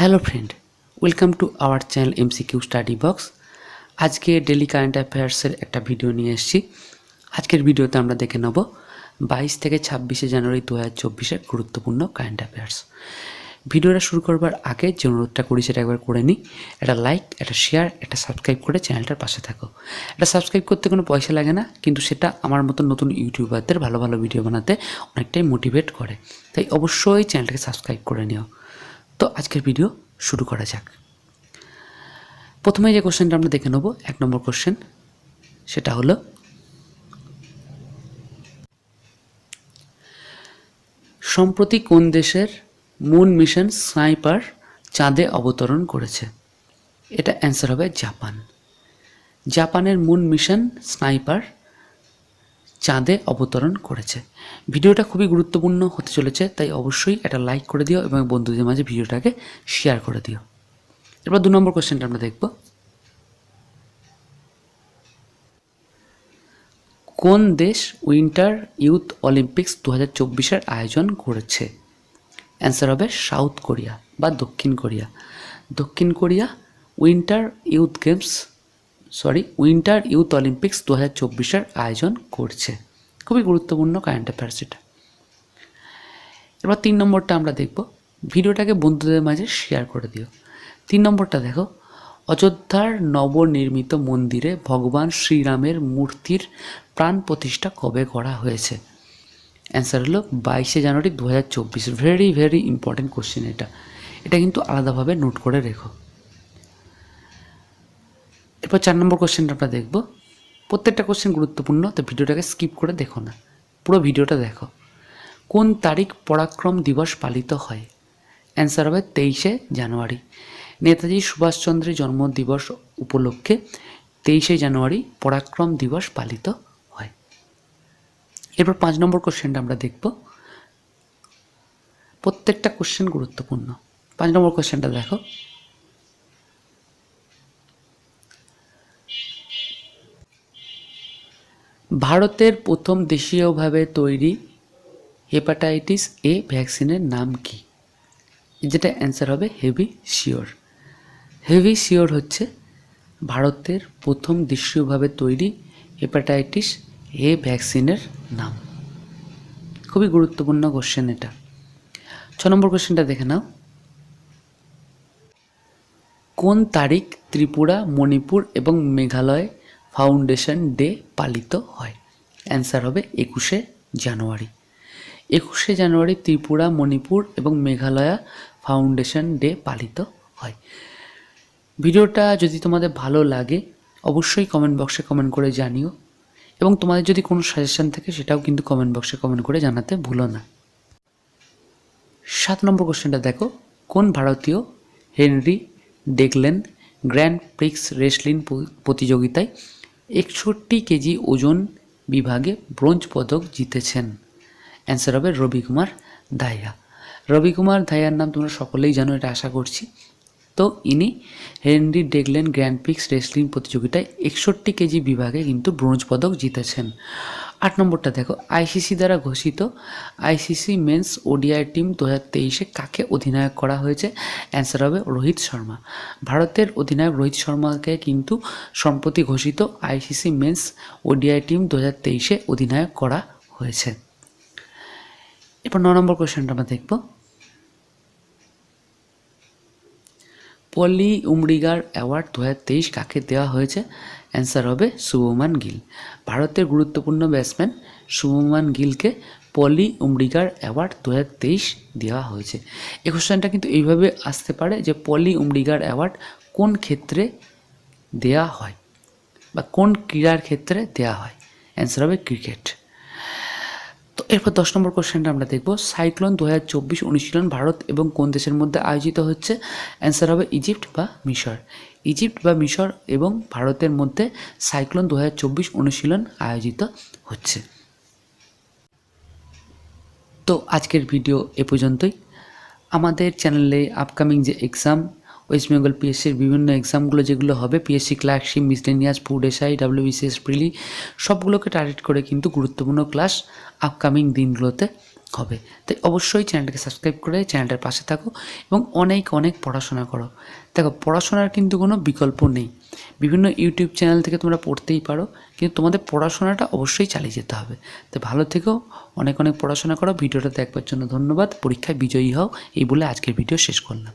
Hello friend welcome to our channel MCQ study box আজকে daily current অ্যাফেয়ার্সের একটা video নিয়ে এসেছি। আজকের ভিডিওতে আমরা দেখে নেব বাইশ থেকে ছাব্বিশে জানুয়ারি দু হাজার চব্বিশের গুরুত্বপূর্ণ কারেন্ট অ্যাফেয়ার্স ভিডিওটা শুরু করবার আগে যে অনুরোধটা করি সেটা একবার করে নিই। একটা লাইক একটা শেয়ার একটা সাবস্ক্রাইব করে চ্যানেলটার পাশে থাকো। এটা সাবস্ক্রাইব করতে কোনো পয়সা লাগে না, কিন্তু সেটা আমার মতো নতুন ইউটিউবারদের ভালো ভালো ভিডিও বানাতে অনেকটাই মোটিভেট করে। তাই অবশ্যই চ্যানেলটাকে সাবস্ক্রাইব করে নিও। তো আজকের ভিডিও শুরু করা যাক। প্রথমে যে কোশ্চেনটা আমরা দেখে নেব, এক নম্বর কোশ্চেন সেটা হলো, সম্প্রতি কোন দেশের মুন মিশন স্নাইপার চাঁদে অবতরণ করেছে? এটা অ্যান্সার হবে জাপান। জাপানের মুন মিশন স্নাইপার চাঁদে অবতরণ করেছে। ভিডিওটা খুবই গুরুত্বপূর্ণ হতে চলেছে, তাই অবশ্যই একটা লাইক করে দিও এবং বন্ধুদের মাঝে ভিডিওটাকে শেয়ার করে দিও। এবার দু নম্বর কোশ্চেনটা আমরা দেখব। কোন দেশ উইন্টার ইউথ অলিম্পিক্স দু হাজার চব্বিশের আয়োজন করেছে? অ্যান্সার হবে সাউথ কোরিয়া বা দক্ষিণ কোরিয়া দক্ষিণ Korea winter youth games sorry, winter youth Olympics দু হাজার চব্বিশের আয়োজন করছে। খুবই গুরুত্বপূর্ণ কারেন্ট অ্যাফেয়ার্স এটা। এবার তিন নম্বরটা আমরা দেখব। ভিডিওটাকে বন্ধুদের মাঝে শেয়ার করে দিও। তিন নম্বরটা দেখো। অযোধ্যার নবনির্মিত মন্দিরে ভগবান শ্রীরামের মূর্তির প্রাণ প্রতিষ্ঠা কবে করা হয়েছে? অ্যান্সার হলো বাইশে জানুয়ারি দু হাজার চব্বিশ। ভেরি ভেরি ইম্পর্টেন্ট কোশ্চেন এটা। এটা কিন্তু আলাদাভাবে নোট করে রেখো। এরপর চার নম্বর কোশ্চেনটা আমরা দেখব। প্রত্যেকটা কোশ্চেন গুরুত্বপূর্ণ, তো ভিডিওটাকে স্কিপ করে দেখো না। পুরো ভিডিওটা দেখো। কোন তারিখ পরাক্রম দিবস পালিত হয়? অ্যান্সার হবে তেইশে জানুয়ারি। নেতাজি সুভাষচন্দ্রের জন্মদিবস উপলক্ষে তেইশে জানুয়ারি পরাক্রম দিবস পালিত হয়। এরপর পাঁচ নম্বর কোশ্চেনটা আমরা দেখব। প্রত্যেকটা কোশ্চেন গুরুত্বপূর্ণ। পাঁচ নম্বর কোশ্চেনটা দেখো। ভারতের প্রথম দেশীয়ভাবে তৈরি হেপাটাইটিস এ ভ্যাকসিনের নাম কি? যেটা অ্যান্সার হবে হেভি শিওর। হেভি শিওর হচ্ছে ভারতের প্রথম দেশীয়ভাবে তৈরি হেপাটাইটিস এ ভ্যাকসিনের নাম। খুবই গুরুত্বপূর্ণ কোশ্চেন এটা। ছ নম্বর কোশ্চেনটা দেখে নাও। কোন তারিখ ত্রিপুরা, মণিপুর এবং মেঘালয় ফাউন্ডেশন ডে পালিত হয়। অ্যান্সার হবে একুশে জানুয়ারি। একুশে জানুয়ারি ত্রিপুরা, মণিপুর এবং মেঘালয়া ফাউন্ডেশন ডে পালিত হয়। ভিডিওটা যদি তোমাদের ভালো লাগে, অবশ্যই কমেন্ট বক্সে কমেন্ট করে জানিও। এবং তোমাদের যদি কোনো সাজেশন থাকে, সেটাও কিন্তু কমেন্ট বক্সে কমেন্ট করে জানাতে ভুলো না। সাত নম্বর কোশ্চেনটা দেখো। কোন ভারতীয় Henri Deglane Grand Prix wrestling প্রতিযোগিতায় একষট্টি কেজি ওজন বিভাগে ব্রোঞ্জ পদক জিতেছেন। অ্যান্সার হবে রবি কুমার দাইয়া রবি কুমার দাইয়ার নাম তোমরা সকলেই জানো, এটা আশা করছি। তো ইনি Henri Deglane Grand Prix wrestling প্রতিযোগিতায় একষট্টি কেজি বিভাগে কিন্তু ব্রোঞ্জ পদক জিতেছেন। আট নম্বরটা দেখো আইসিসি দ্বারা ঘোষিত আইসিসি মেন্স ওডিআই টিম দু হাজার তেইশে কাকে অধিনায়ক করা হয়েছে? অ্যান্সার হবে রোহিত শর্মা। ভারতের অধিনায়ক রোহিত শর্মাকে কিন্তু সম্প্রতি ঘোষিত আইসিসি মেন্স ওডিআই টিম দু হাজার তেইশে অধিনায়ক করা হয়েছে। এরপর ন নম্বর কোয়েশ্চেনটা আমরা দেখব। পলি উমরিগার অ্যাওয়ার্ড দু কাকে দেওয়া হয়েছে? অ্যান্সার হবে শুভমান গিল। ভারতের গুরুত্বপূর্ণ ব্যাটসম্যান শুভমান গিলকে পলি উমরিগার অ্যাওয়ার্ড দু তেইশ দেওয়া হয়েছে। এই কোশ্চেনটা কিন্তু এইভাবে আসতে পারে যে পলি উমরিগার অ্যাওয়ার্ড কোন ক্ষেত্রে দেয়া হয় বা কোন ক্রীড়ার ক্ষেত্রে দেয়া হয়? অ্যান্সার হবে ক্রিকেট তো এরপর দশ নম্বর কোশ্চেনটা আমরা দেখব। সাইক্লোন দু হাজার চব্বিশ অনুশীলন ভারত এবং কোন দেশের মধ্যে আয়োজিত হচ্ছে? অ্যান্সার হবে ইজিপ্ট বা মিশর। ইজিপ্ট বা মিশর এবং ভারতের মধ্যে সাইক্লোন দু হাজার চব্বিশ অনুশীলন আয়োজিত হচ্ছে। তো আজকের ভিডিও এ পর্যন্তই। আমাদের চ্যানেলে আপকামিং যে এক্সাম ওয়েস্ট বেঙ্গল পিএসসির বিভিন্ন এক্সামগুলো যেগুলো হবে PSC clerkship miscellaneous food SI WBCS prelim সবগুলোকে টার্গেট করে কিন্তু গুরুত্বপূর্ণ ক্লাস আপকামিং দিনগুলোতে হবে। তাই অবশ্যই চ্যানেলটাকে সাবস্ক্রাইব করে চ্যানেলটার পাশে থাকো এবং অনেক অনেক পড়াশোনা করো। দেখো, পড়াশোনার কিন্তু কোনো বিকল্প নেই। বিভিন্ন ইউটিউব চ্যানেল থেকে তোমরা পড়তেই পারো, কিন্তু তোমাদের পড়াশোনাটা অবশ্যই চালিয়ে যেতে হবে। তো ভালো থেকেও অনেক অনেক পড়াশোনা করো। ভিডিওটা দেখবার জন্য ধন্যবাদ। পরীক্ষায় বিজয়ী হও। এই বলে আজকের ভিডিও শেষ করলাম।